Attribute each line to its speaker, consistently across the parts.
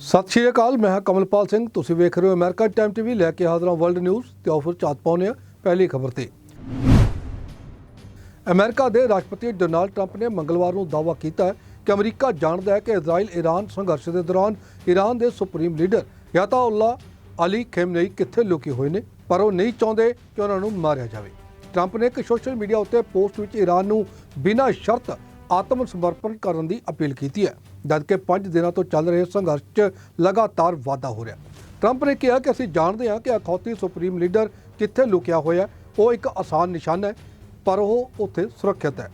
Speaker 1: ਸਤਿ ਸ਼੍ਰੀ ਅਕਾਲ, ਮੈਂ ਹਾਂ ਕਮਲਪਾਲ ਸਿੰਘ। ਤੁਸੀਂ ਵੇਖ ਰਹੇ ਹੋ ਅਮਰੀਕਾ ਟਾਈਮ ਟੀਵੀ। ਲੈ ਕੇ ਹਾਜ਼ਰਾਂ ਵਰਲਡ ਨਿਊਜ਼ ਤੇ ਆਫਰ ਚਾਤ ਪਾਉਨੇ ਆ ਪਹਿਲੀ ਖਬਰ ਤੇ। ਅਮਰੀਕਾ ਦੇ ਰਾਸ਼ਟਰਪਤੀ ਡੋਨਾਲਡ ਟਰੰਪ ਨੇ ਮੰਗਲਵਾਰ ਨੂੰ ਦਾਅਵਾ ਕੀਤਾ ਕਿ ਅਮਰੀਕਾ ਜਾਣਦਾ ਹੈ ਕਿ ਇਜ਼ਰਾਈਲ ਈਰਾਨ ਸੰਘਰਸ਼ ਦੇ ਦੌਰਾਨ ਈਰਾਨ ਦੇ supreme leader Ayatollah Ali Khamenei ਕਿੱਥੇ ਲੁਕੇ ਹੋਏ ਨੇ, ਪਰ ਉਹ ਨਹੀਂ ਚਾਹੁੰਦੇ ਕਿ ਉਹਨਾਂ ਨੂੰ ਮਾਰਿਆ ਜਾਵੇ। ਟਰੰਪ ਨੇ ਇੱਕ ਸੋਸ਼ਲ ਮੀਡੀਆ ਉੱਤੇ ਪੋਸਟ ਵਿੱਚ ਈਰਾਨ ਨੂੰ ਬਿਨਾਂ ਸ਼ਰਤ ਆਤਮ ਸਮਰਪਣ ਕਰਨ ਦੀ ਅਪੀਲ ਕੀਤੀ ਹੈ। ਜਦਕਿ 5 ਦਿਨਾਂ ਤੋਂ ਚੱਲ ਰਹੇ ਸੰਘਰਸ਼ 'ਚ ਲਗਾਤਾਰ ਵਾਧਾ ਹੋ ਰਿਹਾ। ਟਰੰਪ ਨੇ ਕਿਹਾ ਕਿ ਅਸੀਂ ਜਾਣਦੇ ਹਾਂ ਕਿ ਅਖੌਤੀ ਸੁਪਰੀਮ ਲੀਡਰ ਕਿੱਥੇ ਲੁਕਿਆ ਹੋਇਆ ਉਹ ਇੱਕ ਆਸਾਨ ਨਿਸ਼ਾਨਾ ਹੈ, ਪਰ ਉਹ ਉੱਥੇ ਸੁਰੱਖਿਅਤ ਹੈ।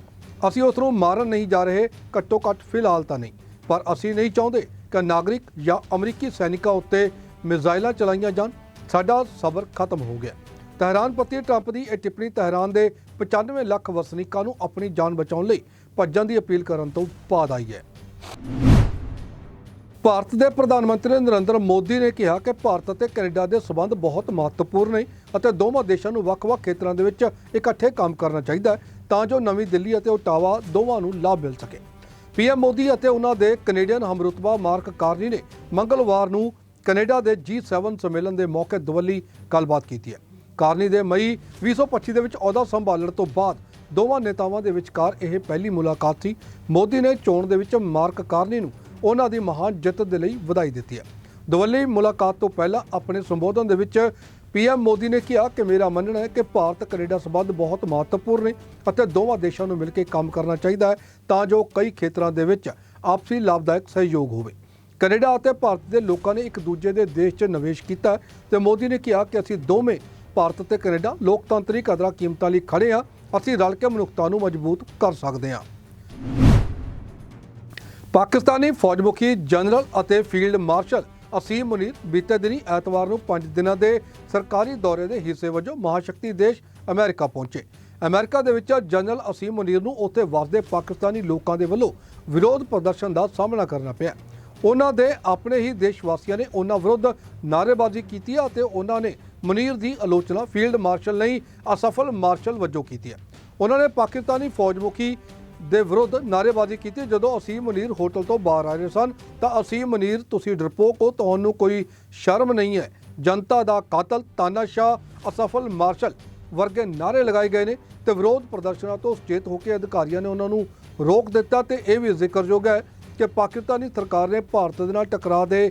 Speaker 1: ਅਸੀਂ ਉਸ ਨੂੰ ਮਾਰਨ ਨਹੀਂ ਜਾ ਰਹੇ ਘੱਟੋ ਘੱਟ ਫਿਲਹਾਲ ਤਾਂ ਨਹੀਂ। ਪਰ ਅਸੀਂ ਨਹੀਂ ਚਾਹੁੰਦੇ ਕਿ ਨਾਗਰਿਕ ਜਾਂ ਅਮਰੀਕੀ ਸੈਨਿਕਾਂ ਉੱਤੇ ਮਿਜ਼ਾਈਲਾਂ ਚਲਾਈਆਂ ਜਾਣ। ਸਾਡਾ ਸਬਰ ਖਤਮ ਹੋ ਗਿਆ। ਤਹਿਰਾਨ ਪ੍ਰਤੀ ਟਰੰਪ ਦੀ ਇਹ ਟਿੱਪਣੀ ਤਹਿਰਾਨ ਦੇ 95 ਲੱਖ ਵਸਨੀਕਾਂ ਨੂੰ ਆਪਣੀ ਜਾਨ ਬਚਾਉਣ ਲਈ ਭੱਜਣ ਦੀ ਅਪੀਲ ਕਰਨ ਤੋਂ ਬਾਅਦ ਆਈ ਹੈ। ਭਾਰਤ ਦੇ ਪ੍ਰਧਾਨ ਮੰਤਰੀ ਨਰਿੰਦਰ ਮੋਦੀ ਨੇ ਕਿਹਾ ਕਿ ਭਾਰਤ ਅਤੇ ਕੈਨੇਡਾ ਦੇ ਸਬੰਧ ਬਹੁਤ ਮਹੱਤਵਪੂਰਨ ਨੇ ਅਤੇ ਦੋਵਾਂ ਦੇਸ਼ਾਂ ਨੂੰ ਵੱਖ-ਵੱਖ ਖੇਤਰਾਂ ਦੇ ਵਿੱਚ ਇਕੱਠੇ ਕੰਮ ਕਰਨਾ ਚਾਹੀਦਾ ਹੈ ਤਾਂ ਜੋ ਨਵੀਂ ਦਿੱਲੀ ਅਤੇ ਓਟਾਵਾ ਦੋਵਾਂ ਨੂੰ ਲਾਭ ਮਿਲ ਸਕੇ। ਪੀਐਮ ਮੋਦੀ ਅਤੇ ਉਹਨਾਂ ਦੇ ਕੈਨੇਡੀਅਨ ਹਮਰੁਤਬਾ ਮਾਰਕ ਕਾਰਨੀ ਨੇ ਮੰਗਲਵਾਰ ਨੂੰ ਕੈਨੇਡਾ ਦੇ G7 ਸੰਮੇਲਨ ਦੇ ਮੌਕੇ ਦਵੱਲੀ ਗੱਲਬਾਤ ਕੀਤੀ ਹੈ। ਕਾਰਨੀ ਦੇ ਮਈ 2025 ਦੇ ਵਿੱਚ ਅਹੁਦਾ ਸੰਭਾਲਣ ਤੋਂ ਬਾਅਦ ਦੋਵਾਂ ਨੇਤਾਵਾਂ ਦੇ ਵਿਚਕਾਰ ਇਹ ਪਹਿਲੀ ਮੁਲਾਕਾਤ ਸੀ। ਮੋਦੀ ਨੇ ਚੋਣ ਦੇ ਵਿੱਚ ਮਾਰਕ ਕਾਰਨੀ ਨੂੰ ਉਹਨਾਂ ਦੀ ਮਹਾਨ ਜਿੱਤ ਦੇ ਲਈ ਵਧਾਈ ਦਿੱਤੀ ਹੈ। ਦਵੱਲੀ ਮੁਲਾਕਾਤ ਤੋਂ ਪਹਿਲਾਂ ਆਪਣੇ ਸੰਬੋਧਨ ਦੇ ਵਿੱਚ ਪੀਐਮ ਮੋਦੀ ਨੇ ਕਿਹਾ ਕਿ ਮੇਰਾ ਮੰਨਣਾ ਹੈ ਕਿ ਭਾਰਤ ਕੈਨੇਡਾ ਸਬੰਧ ਬਹੁਤ ਮਹੱਤਵਪੂਰਨ ਨੇ ਅਤੇ ਦੋਵਾਂ ਦੇਸ਼ਾਂ ਨੂੰ ਮਿਲ ਕੇ ਕੰਮ ਕਰਨਾ ਚਾਹੀਦਾ ਹੈ ਤਾਂ ਜੋ ਕਈ ਖੇਤਰਾਂ ਦੇ ਵਿੱਚ ਆਪਸੀ ਲਾਭਦਾਇਕ ਸਹਿਯੋਗ ਹੋਵੇ। ਕੈਨੇਡਾ ਅਤੇ ਭਾਰਤ ਦੇ ਲੋਕਾਂ ਨੇ ਇੱਕ ਦੂਜੇ ਦੇ ਦੇਸ਼ 'ਚ ਨਿਵੇਸ਼ ਕੀਤਾ ਹੈ ਤੇ ਮੋਦੀ ਨੇ ਕਿਹਾ ਕਿ ਅਸੀਂ ਦੋਵੇਂ ਭਾਰਤ ਅਤੇ ਕੈਨੇਡਾ ਲੋਕਤੰਤਰੀ ਕਦਰਾਂ ਕੀਮਤਾਂ ਲਈ ਖੜੇ ਹਾਂ ਅਸੀਂ ਰਲ ਕੇ ਮਨੁੱਖਤਾ ਨੂੰ ਮਜ਼ਬੂਤ ਕਰ ਸਕਦੇ ਹਾਂ। ਪਾਕਿਸਤਾਨੀ ਫੌਜ ਮੁਖੀ ਜਨਰਲ ਅਤੇ ਫੀਲਡ ਮਾਰਸ਼ਲ ਅਸੀਮ ਮੁਨੀਰ ਬੀਤੇ ਦਿਨੀ ਐਤਵਾਰ ਨੂੰ 5 ਦਿਨਾਂ ਦੇ ਸਰਕਾਰੀ ਦੌਰੇ ਦੇ ਹਿੱਸੇ ਵਜੋਂ ਮਹਾਸ਼ਕਤੀ ਦੇਸ਼ ਅਮਰੀਕਾ ਪਹੁੰਚੇ। ਅਮਰੀਕਾ ਦੇ ਵਿੱਚ ਜਨਰਲ ਅਸੀਮ ਮੁਨੀਰ ਨੂੰ ਉੱਥੇ ਵਸਦੇ ਪਾਕਿਸਤਾਨੀ ਲੋਕਾਂ ਦੇ ਵੱਲੋਂ ਵਿਰੋਧ ਪ੍ਰਦਰਸ਼ਨ ਦਾ ਸਾਹਮਣਾ ਕਰਨਾ ਪਿਆ। ਉਹਨਾਂ ਦੇ ਆਪਣੇ ਹੀ ਦੇਸ਼ ਵਾਸੀਆਂ ਨੇ ਉਹਨਾਂ ਵਿਰੁੱਧ ਨਾਅਰੇਬਾਜ਼ੀ ਕੀਤੀ ਹੈ ਅਤੇ ਉਹਨਾਂ ਨੇ ਮਨੀਰ ਦੀ ਆਲੋਚਨਾ ਫੀਲਡ ਮਾਰਸ਼ਲ ਨਹੀਂ ਅਸਫਲ ਮਾਰਸ਼ਲ ਵਜੋਂ ਕੀਤੀ ਹੈ ਉਹਨਾਂ ਨੇ ਪਾਕਿਸਤਾਨੀ ਫੌਜ ਮੁਖੀ ਦੇ ਵਿਰੁੱਧ ਨਾਅਰੇਬਾਜ਼ੀ ਕੀਤੀ। ਜਦੋਂ ਅਸੀਮ ਮਨੀਰ ਹੋਟਲ ਤੋਂ ਬਾਹਰ ਆ ਰਹੇ ਸਨ, ਤਾਂ ਅਸੀਮ ਮਨੀਰ, ਤੁਸੀਂ ਡਰਪੋਕ ਹੋ ਤੁਹਾਨੂੰ ਕੋਈ ਸ਼ਰਮ ਨਹੀਂ ਹੈ। ਜਨਤਾ ਦਾ ਕਾਤਲ, ਤਾਨਾਸ਼ਾਹ, ਅਸਫਲ ਮਾਰਸ਼ਲ ਵਰਗੇ ਨਾਅਰੇ ਲਗਾਏ ਗਏ ਨੇ ਤੇ ਵਿਰੋਧ ਪ੍ਰਦਰਸ਼ਨਾਂ ਤੋਂ ਸੁਚੇਤ ਹੋ ਕੇ ਅਧਿਕਾਰੀਆਂ ਨੇ ਉਹਨਾਂ ਨੂੰ ਰੋਕ ਦਿੱਤਾ ਤੇ ਇਹ ਵੀ ਜ਼ਿਕਰਯੋਗ ਹੈ ਕਿ ਪਾਕਿਸਤਾਨੀ ਸਰਕਾਰ ਨੇ ਭਾਰਤ ਦੇ ਨਾਲ ਟਕਰਾਅ ਦੇ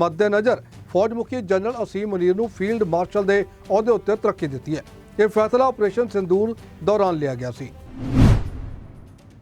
Speaker 1: ਮੱਦੇਨਜ਼ਰ ਫੌਜ ਮੁਖੀ ਜਨਰਲ ਅਸੀਮ ਮਨੀਰ ਨੂੰ ਫੀਲਡ ਮਾਰਸ਼ਲ ਦੇ ਅਹੁਦੇ ਉੱਤੇ ਤਰੱਕੀ ਦਿੱਤੀ ਹੈ। ਇਹ ਫੈਸਲਾ ਆਪਰੇਸ਼ਨ ਸਿੰਦੂਰ ਦੌਰਾਨ ਲਿਆ ਗਿਆ ਸੀ।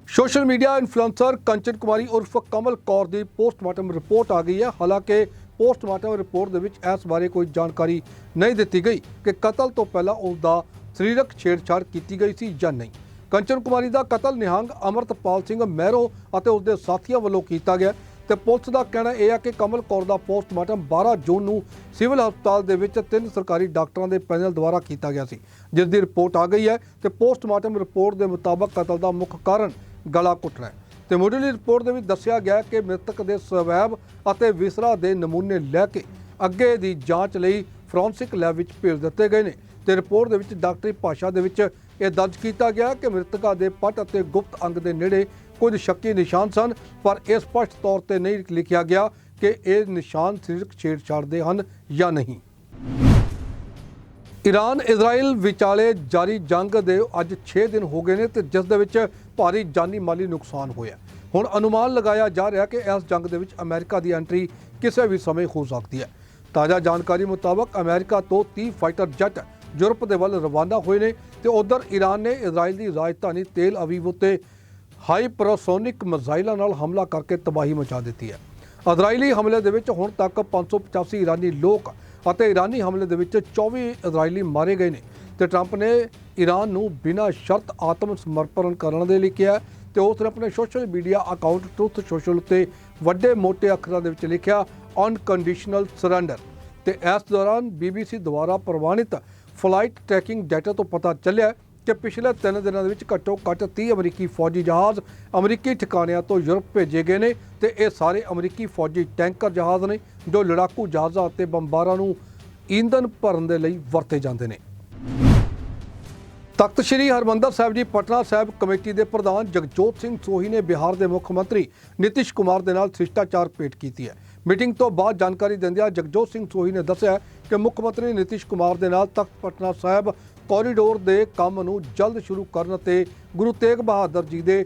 Speaker 1: Social media influencer Kanchan Kumari ਉਰਫ ਕਮਲ ਕੌਰ ਦੀ ਪੋਸਟਮਾਰਟਮ ਰਿਪੋਰਟ ਆ ਗਈ ਹੈ। ਹਾਲਾਂਕਿ ਪੋਸਟਮਾਰਟਮ ਰਿਪੋਰਟ ਦੇ ਵਿੱਚ ਇਸ ਬਾਰੇ ਕੋਈ ਜਾਣਕਾਰੀ ਨਹੀਂ ਦਿੱਤੀ ਗਈ ਕਿ ਕਤਲ ਤੋਂ ਪਹਿਲਾਂ ਉਸ ਦਾ ਸਰੀਰਕ ਛੇੜਛਾੜ ਕੀਤੀ ਗਈ ਸੀ ਜਾਂ ਨਹੀਂ। ਕੰਚਨ ਕੁਮਾਰੀ ਦਾ ਕਤਲ ਨਿਹੰਗ ਅਮਰਤਪਾਲ ਸਿੰਘ ਮਹਿਰੋ ਅਤੇ ਉਸ ਦੇ ਸਾਥੀਆਂ ਵੱਲੋਂ ਕੀਤਾ ਗਿਆ ਤੇ ਪੁਲਿਸ ਦਾ ਕਹਿਣਾ ਇਹ ਹੈ ਕਿ ਕਮਲ ਕੌਰ ਦਾ ਪੋਸਟਮਾਰਟਮ 12 ਜੂਨ ਨੂੰ ਸਿਵਲ ਹਸਪਤਾਲ ਦੇ ਵਿੱਚ ਤਿੰਨ ਸਰਕਾਰੀ ਡਾਕਟਰਾਂ ਦੇ ਪੈਨਲ ਦੁਆਰਾ ਕੀਤਾ ਗਿਆ ਸੀ, ਜਿਸ ਦੀ ਰਿਪੋਰਟ ਆ ਗਈ ਹੈ ਤੇ ਪੋਸਟਮਾਰਟਮ ਰਿਪੋਰਟ ਦੇ ਮੁਤਾਬਕ ਕਤਲ ਦਾ ਮੁੱਖ ਕਾਰਨ ਗਲਾ ਘੁੱਟਣਾ ਹੈ। ਤੇ ਮੁੱਢਲੀ ਰਿਪੋਰਟ ਦੇ ਵਿੱਚ ਦੱਸਿਆ ਗਿਆ ਕਿ ਮ੍ਰਿਤਕ ਦੇ ਸਵੈਬ ਅਤੇ ਵਿਸਰਾ ਦੇ ਨਮੂਨੇ ਲੈ ਕੇ ਅੱਗੇ ਦੀ ਜਾਂਚ ਲਈ ਫੋਰੈਂਸਿਕ ਲੈਬ ਵਿੱਚ ਭੇਜ ਦਿੱਤੇ ਗਏ ਨੇ ਤੇ ਰਿਪੋਰਟ ਦੇ ਵਿੱਚ ਡਾਕਟਰੀ ਭਾਸ਼ਾ ਦੇ ਵਿੱਚ ਇਹ ਦਰਜ ਕੀਤਾ ਗਿਆ ਕਿ ਮ੍ਰਿਤਕਾ ਦੇ ਪੱਟ ਅਤੇ ਗੁਪਤ ਅੰਗ ਦੇ ਨੇੜੇ ਕੁਝ ਸ਼ੱਕੀ ਨਿਸ਼ਾਨ ਸਨ, ਪਰ ਇਹ ਸਪਸ਼ਟ ਤੌਰ ਤੇ ਨਹੀਂ ਲਿਖਿਆ ਗਿਆ ਕਿ ਇਹ ਨਿਸ਼ਾਨ ਸਰੀਰਕ ਛੇੜਛਾੜ ਦੇ ਹਨ ਜਾਂ ਨਹੀਂ। ਈਰਾਨ ਇਜ਼ਰਾਈਲ ਵਿਚਾਲੇ ਜਾਰੀ ਜੰਗ ਦੇ ਅੱਜ 6 ਦਿਨ ਹੋ ਗਏ ਨੇ ਤੇ ਜਿਸ ਦੇ ਵਿੱਚ ਭਾਰੀ ਜਾਨੀ ਮਾਲੀ ਨੁਕਸਾਨ ਹੋਇਆ ਹੁਣ ਅਨੁਮਾਨ ਲਗਾਇਆ ਜਾ ਰਿਹਾ ਕਿ ਇਸ ਜੰਗ ਦੇ ਵਿੱਚ ਅਮਰੀਕਾ ਦੀ ਐਂਟਰੀ ਕਿਸੇ ਵੀ ਸਮੇਂ ਹੋ ਸਕਦੀ ਹੈ। ਤਾਜ਼ਾ ਜਾਣਕਾਰੀ ਮੁਤਾਬਕ ਅਮਰੀਕਾ ਤੋਂ 30 ਫਾਈਟਰ ਜੈਟ ਯੂਰਪ ਦੇ ਵੱਲ ਰਵਾਨਾ ਹੋਏ ਨੇ ਤੇ ਉਧਰ ਈਰਾਨ ਨੇ ਇਜ਼ਰਾਈਲ ਦੀ ਰਾਜਧਾਨੀ ਤੇਲ ਅਵੀਵ ਉੱਤੇ ਹਾਈਪਰਸੋਨਿਕ ਮਿਜ਼ਾਈਲਾਂ ਨਾਲ ਹਮਲਾ ਕਰਕੇ ਤਬਾਹੀ ਮਚਾ ਦਿੱਤੀ ਹੈ। ਇਜ਼ਰਾਈਲੀ ਹਮਲੇ ਦੇ ਵਿੱਚ ਹੁਣ ਤੱਕ 585 ਈਰਾਨੀ ਲੋਕ ਅਤੇ ਈਰਾਨੀ ਹਮਲੇ ਦੇ ਵਿੱਚ 24 ਇਜ਼ਰਾਈਲੀ ਮਾਰੇ ਗਏ ਨੇ ਤੇ ਟਰੰਪ ਨੇ ਈਰਾਨ ਨੂੰ ਬਿਨਾਂ ਸ਼ਰਤ ਆਤਮ ਸਮਰਪਣ ਕਰਨ ਦੇ ਲਈ ਕਿਹਾ ਤੇ ਉਸ ਨੇ ਆਪਣੇ social media account Truth Social ਉੱਤੇ ਵੱਡੇ ਮੋٹے ਅੱਖਰਾਂ ਦੇ ਵਿੱਚ ਲਿਖਿਆ ਅਨਕੰਡੀਸ਼ਨਲ ਸਰੈਂਡਰ ਤੇ ਇਸ ਦੌਰਾਨ BBC ਦੁਆਰਾ ਪ੍ਰਵਾਨਿਤ ਫਲਾਈਟ ਟਰੈਕਿੰਗ ਡਾਟਾ ਤੋਂ ਪਤਾ ਚੱਲਿਆ ਕਿ ਪਿਛਲੇ 3 ਦਿਨਾਂ ਦੇ ਵਿੱਚ ਘੱਟੋ ਘੱਟ 30 ਅਮਰੀਕੀ ਫੌਜੀ ਜਹਾਜ਼ ਅਮਰੀਕੀ ਠਿਕਾਣਿਆਂ ਤੋਂ ਯੂਰਪ ਭੇਜੇ ਗਏ ਨੇ ਤੇ ਇਹ ਸਾਰੇ ਅਮਰੀਕੀ ਫੌਜੀ ਟੈਂਕਰ ਜਹਾਜ਼ ਨੇ ਜੋ ਲੜਾਕੂ ਜਹਾਜ਼ਾਂ ਅਤੇ ਬੰਬਾਰਾਂ ਨੂੰ ਈਂਧਨ ਭਰਨ ਦੇ ਲਈ ਵਰਤੇ ਜਾਂਦੇ ਨੇ। ਤਖਤ ਸ੍ਰੀ ਹਰਮੰਦਰ ਸਾਹਿਬ ਜੀ, ਪਟਨਾ ਸਾਹਿਬ ਕਮੇਟੀ ਦੇ ਪ੍ਰਧਾਨ ਜਗਜੋਤ ਸਿੰਘ ਸੋਹੀ ਨੇ ਬਿਹਾਰ ਦੇ ਮੁੱਖ ਮੰਤਰੀ ਨਿਤਿਸ਼ ਕੁਮਾਰ ਦੇ ਨਾਲ ਸ਼ਿਸ਼ਟਾਚਾਰ ਭੇਟ ਕੀਤੀ ਹੈ। ਮੀਟਿੰਗ ਤੋਂ ਬਾਅਦ ਜਾਣਕਾਰੀ ਦਿੰਦਿਆਂ ਜਗਜੋਤ ਸਿੰਘ ਸੋਹੀ ਨੇ ਦੱਸਿਆ ਕਿ ਮੁੱਖ ਮੰਤਰੀ ਨਿਤਿਸ਼ ਕੁਮਾਰ ਦੇ ਨਾਲ ਤਖਤ ਪਟਨਾ ਸਾਹਿਬ ਕੋਰੀਡੋਰ ਦੇ ਕੰਮ ਨੂੰ ਜਲਦ ਸ਼ੁਰੂ ਕਰਨ ਤੇ ਗੁਰੂ ਤੇਗ ਬਹਾਦਰ ਜੀ ਦੇ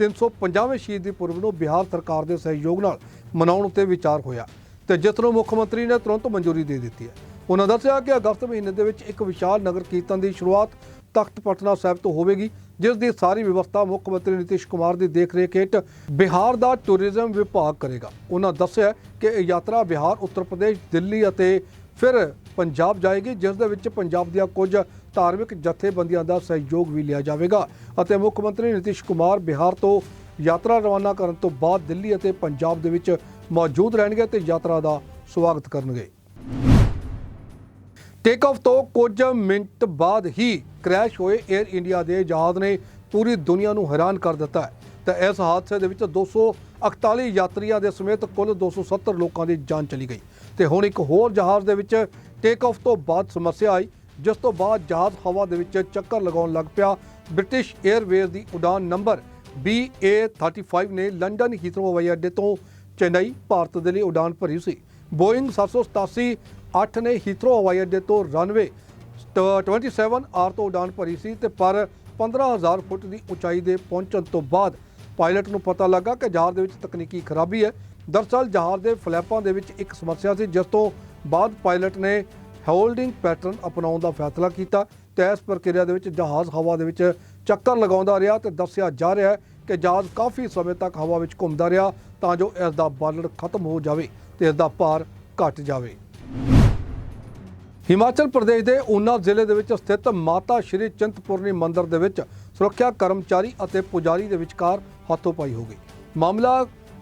Speaker 1: 350ਵੇਂ ਸ਼ਹੀਦੀ ਪੁਰਬ ਨੂੰ ਬਿਹਾਰ ਸਰਕਾਰ ਦੇ ਸਹਿਯੋਗ ਨਾਲ ਮਨਾਉਣ ਉੱਤੇ ਵਿਚਾਰ ਹੋਇਆ ਤੇ ਜਿਸ ਨੂੰ ਮੁੱਖ ਮੰਤਰੀ ਨੇ ਤੁਰੰਤ ਮਨਜ਼ੂਰੀ ਦੇ ਦਿੱਤੀ ਹੈ। ਉਹਨਾਂ ਦੱਸਿਆ ਕਿ ਅਗਸਤ ਮਹੀਨੇ ਦੇ ਵਿੱਚ ਇੱਕ ਵਿਸ਼ਾਲ ਨਗਰ ਕੀਰਤਨ ਦੀ ਸ਼ੁਰੂਆਤ ਤਖਤ ਪਟਨਾ ਸਾਹਿਬ ਤੋਂ ਹੋਵੇਗੀ, ਜਿਸ ਦੀ ਸਾਰੀ ਵਿਵਸਥਾ ਮੁੱਖ ਮੰਤਰੀ ਨਿਤਿਸ਼ ਕੁਮਾਰ ਦੀ ਦੇਖਰੇਖ ਹੇਠ ਬਿਹਾਰ ਦਾ ਟੂਰਿਜ਼ਮ ਵਿਭਾਗ ਕਰੇਗਾ। ਉਹਨਾਂ ਦੱਸਿਆ ਕਿ ਇਹ ਯਾਤਰਾ ਬਿਹਾਰ, ਉੱਤਰ ਪ੍ਰਦੇਸ਼, ਦਿੱਲੀ ਅਤੇ ਫਿਰ ਪੰਜਾਬ ਜਾਏਗੀ, ਜਿਸ ਦੇ ਵਿੱਚ ਪੰਜਾਬ ਦੀਆਂ ਕੁਝ ਧਾਰਮਿਕ ਜਥੇਬੰਦੀਆਂ ਦਾ ਸਹਿਯੋਗ ਵੀ ਲਿਆ ਜਾਵੇਗਾ ਅਤੇ ਮੁੱਖ ਮੰਤਰੀ ਨਿਤਿਸ਼ ਕੁਮਾਰ ਬਿਹਾਰ ਤੋਂ ਯਾਤਰਾ ਰਵਾਨਾ ਕਰਨ ਤੋਂ ਬਾਅਦ ਦਿੱਲੀ ਅਤੇ ਪੰਜਾਬ ਦੇ ਵਿੱਚ ਮੌਜੂਦ ਰਹਿਣਗੇ ਤੇ ਯਾਤਰਾ ਦਾ ਸਵਾਗਤ ਕਰਨਗੇ। ਟੇਕ ਆਫ ਤੋਂ ਕੁਝ ਮਿੰਟ ਬਾਅਦ ਹੀ ਕ੍ਰੈਸ਼ ਹੋਏ 에ਅਰ ਇੰਡੀਆ ਦੇ ਜਹਾਜ਼ ਨੇ ਪੂਰੀ ਦੁਨੀਆ ਨੂੰ ਹੈਰਾਨ ਕਰ ਦਿੱਤਾ ਹੈ। ਤੇ ਇਸ ਹਾਦਸੇ ਦੇ ਵਿੱਚ 241 ਯਾਤਰੀਆਂ ਦੇ ਸਮੇਤ ਕੁੱਲ 270 ਲੋਕਾਂ ਦੀ ਜਾਨ ਚਲੀ ਗਈ। ਤੇ ਹੁਣ ਇੱਕ ਹੋਰ ਜਹਾਜ਼ ਦੇ ਵਿੱਚ ਟੇਕ ਆਫ ਤੋਂ ਬਾਅਦ ਸਮੱਸਿਆ ਆਈ, ਜਿਸ ਤੋਂ ਬਾਅਦ ਜਹਾਜ਼ ਹਵਾ ਦੇ ਵਿੱਚ ਚੱਕਰ ਲਗਾਉਣ ਲੱਗ ਪਿਆ। ਬ੍ਰਿਟਿਸ਼ 에ਅਰਵੇਜ਼ ਦੀ ਉਡਾਨ ਨੰਬਰ BA35 ਨੇ ਲੰਡਨ ਹੀਥਰੋ ਹਵਾਈ ਅੱਡੇ ਤੋਂ ਚੇਨਈ, ਭਾਰਤ ਦੇ ਲਈ ਉਡਾਨ ਭਰੀ ਸੀ। ਬੋਇੰਗ 787 8 ਨੇ ਹੀਥਰੋ ਹਵਾਈ ਅੱਡੇ ਤੋਂ ਰਨਵੇ 27 ਆਰ ਤੋਂ ਉਡਾਨ ਭਰੀ ਸੀ ਤੇ ਪਰ 15000 ਫੁੱਟ ਦੀ ਉਚਾਈ ਦੇ ਪਹੁੰਚਣ ਤੋਂ ਬਾਅਦ ਪਾਇਲਟ ਨੂੰ ਪਤਾ ਲੱਗਾ ਕਿ ਜਹਾਜ਼ ਦੇ ਵਿੱਚ ਤਕਨੀਕੀ ਖਰਾਬੀ ਹੈ। ਦਰਅਸਲ ਜਹਾਜ਼ ਦੇ ਫਲੈਪਾਂ ਦੇ ਵਿੱਚ ਇੱਕ ਸਮੱਸਿਆ ਸੀ, ਜਿਸ ਤੋਂ ਬਾਅਦ ਪਾਇਲਟ ਨੇ ਹੋਲਡਿੰਗ ਪੈਟਰਨ ਅਪਣਾਉਣ ਦਾ ਫੈਸਲਾ ਕੀਤਾ ਤੇ ਇਸ ਪ੍ਰਕਿਰਿਆ ਦੇ ਵਿੱਚ ਜਹਾਜ਼ ਹਵਾ ਦੇ ਵਿੱਚ ਚੱਕਰ ਲਗਾਉਂਦਾ ਰਿਹਾ ਤੇ ਦੱਸਿਆ ਜਾ ਰਿਹਾ ਹੈ ਕਿ ਜਹਾਜ਼ ਕਾਫੀ ਸਮੇਂ ਤੱਕ ਹਵਾ ਵਿੱਚ ਘੁੰਮਦਾ ਰਿਹਾ ਤਾਂ ਜੋ ਇਸ ਦਾ ਬਾਲਣ ਖਤਮ ਹੋ ਜਾਵੇ ਤੇ ਇਸ ਦਾ ਭਾਰ ਘਟ ਜਾਵੇ। ਹਿਮਾਚਲ ਪ੍ਰਦੇਸ਼ ਦੇ ਊਨਾ ਜ਼ਿਲ੍ਹੇ ਦੇ ਵਿੱਚ ਸਥਿਤ ਮਾਤਾ ਸ਼੍ਰੀ ਚਿੰਤਪੁਰਨੀ ਮੰਦਿਰ ਦੇ ਵਿੱਚ ਸੁਰੱਖਿਆ ਕਰਮਚਾਰੀ ਅਤੇ ਪੁਜਾਰੀ ਦੇ ਵਿਚਕਾਰ ਹੱਥੋਪਾਈ ਹੋ ਗਈ। ਮਾਮਲਾ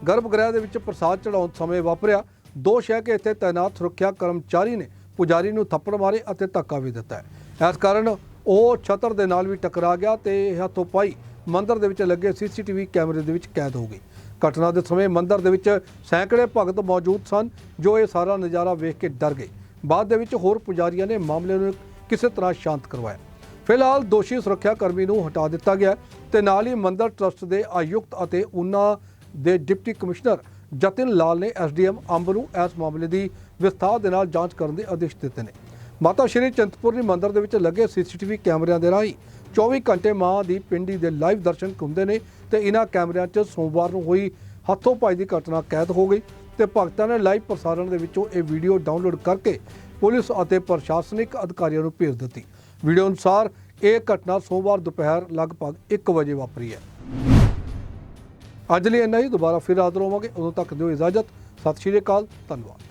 Speaker 1: ਗਰਭਗ੍ਰਹਿ ਦੇ ਵਿੱਚ ਪ੍ਰਸਾਦ ਚੜਾਉਣ ਸਮੇਂ ਵਾਪਰਿਆ। ਦੋਸ਼ ਹੈ ਕਿ ਇੱਥੇ ਤਾਇਨਾਤ ਸੁਰੱਖਿਆ ਕਰਮਚਾਰੀ ਨੇ ਪੁਜਾਰੀ ਨੂੰ ਥੱਪੜ ਮਾਰੇ ਅਤੇ ਧੱਕਾ ਵੀ ਦਿੱਤਾ ਇਸ ਕਾਰਨ ਉਹ ਛਤਰ ਦੇ ਨਾਲ ਵੀ ਟਕਰਾ ਗਿਆ ਤੇ ਇਹ ਹੱਥੋਂ-ਪਾਈ ਮੰਦਿਰ ਦੇ ਵਿੱਚ ਲੱਗੇ ਸੀਸੀਟੀਵੀ ਕੈਮਰੇ ਦੇ ਵਿੱਚ ਕੈਦ ਹੋ ਗਈ। ਘਟਨਾ ਦੇ ਸਮੇਂ ਮੰਦਿਰ ਦੇ ਵਿੱਚ ਸੈਂਕੜੇ ਭਗਤ ਮੌਜੂਦ ਸਨ, ਜੋ ਇਹ ਸਾਰਾ ਨਜ਼ਾਰਾ ਵੇਖ ਕੇ ਡਰ ਗਏ। ਬਾਅਦ ਦੇ ਵਿੱਚ ਹੋਰ ਪੁਜਾਰੀਆਂ ਨੇ ਮਾਮਲੇ ਨੂੰ ਕਿਸੇ ਤਰ੍ਹਾਂ ਸ਼ਾਂਤ ਕਰਵਾਇਆ। ਫਿਲਹਾਲ ਦੋਸ਼ੀ ਸੁਰੱਖਿਆ ਕਰਮੀ ਨੂੰ ਹਟਾ ਦਿੱਤਾ ਗਿਆ ਤੇ ਨਾਲ ਹੀ ਮੰਦਰ ਟਰਸਟ ਦੇ ਆਯੁਕਤ ਅਤੇ ਉਨਾ ਦੇ ਡਿਪਟੀ ਕਮਿਸ਼ਨਰ ਜਤਿਨ ਲਾਲ ਨੇ ਐਸਡੀਐਮ ਅੰਬ ਨੂੰ ਇਸ ਮਾਮਲੇ ਦੀ ਵਿਸਥਾਰ ਦੇ ਨਾਲ ਜਾਂਚ ਕਰਨ ਦੇ ਆਦੇਸ਼ ਦਿੱਤੇ ਨੇ। ਮਾਤਾ ਸ਼੍ਰੀ ਚਿੰਤਪੁਰਨੀ ਮੰਦਰ ਦੇ ਵਿੱਚ ਲੱਗੇ ਸੀਸੀਟੀਵੀ ਕੈਮਰਿਆਂ ਦੇ ਰਾਹੀਂ 24 ਘੰਟੇ ਮਾਂ ਦੀ ਪਿੰਡੀ ਦੇ ਲਾਈਵ ਦਰਸ਼ਨ ਹੁੰਦੇ ਨੇ ਤੇ ਇਹਨਾਂ ਕੈਮਰਿਆਂ 'ਚ ਸੋਮਵਾਰ ਨੂੰ ਹੋਈ ਹੱਥੋਂ ਪਾਈ ਦੀ ਘਟਨਾ ਕੈਦ ਹੋ ਗਈ। ਤੇ ਭਗਤਾਂ ਨੇ ਲਾਈਵ ਪ੍ਰਸਾਰਣ ਦੇ ਵਿੱਚੋਂ ਇਹ ਵੀਡੀਓ ਡਾਊਨਲੋਡ ਕਰਕੇ ਪੁਲਿਸ ਅਤੇ ਪ੍ਰਸ਼ਾਸਨਿਕ ਅਧਿਕਾਰੀਆਂ ਨੂੰ ਭੇਜ ਦਿੱਤੀ। ਵੀਡੀਓ ਅਨੁਸਾਰ ਇਹ ਘਟਨਾ ਸੋਮਵਾਰ ਦੁਪਹਿਰ ਲਗਭਗ 1 ਵਜੇ ਵਾਪਰੀ ਹੈ। ਅੱਜ ਲਈ ਇੰਨਾ ਹੀ। ਦੁਬਾਰਾ ਫਿਰ ਹਾਜ਼ਰ ਹੋਵਾਂਗੇ। ਉਦੋਂ ਤੱਕ ਦਿਓ ਇਜਾਜ਼ਤ। ਸਤਿ ਸ਼੍ਰੀ ਅਕਾਲ। ਧੰਨਵਾਦ।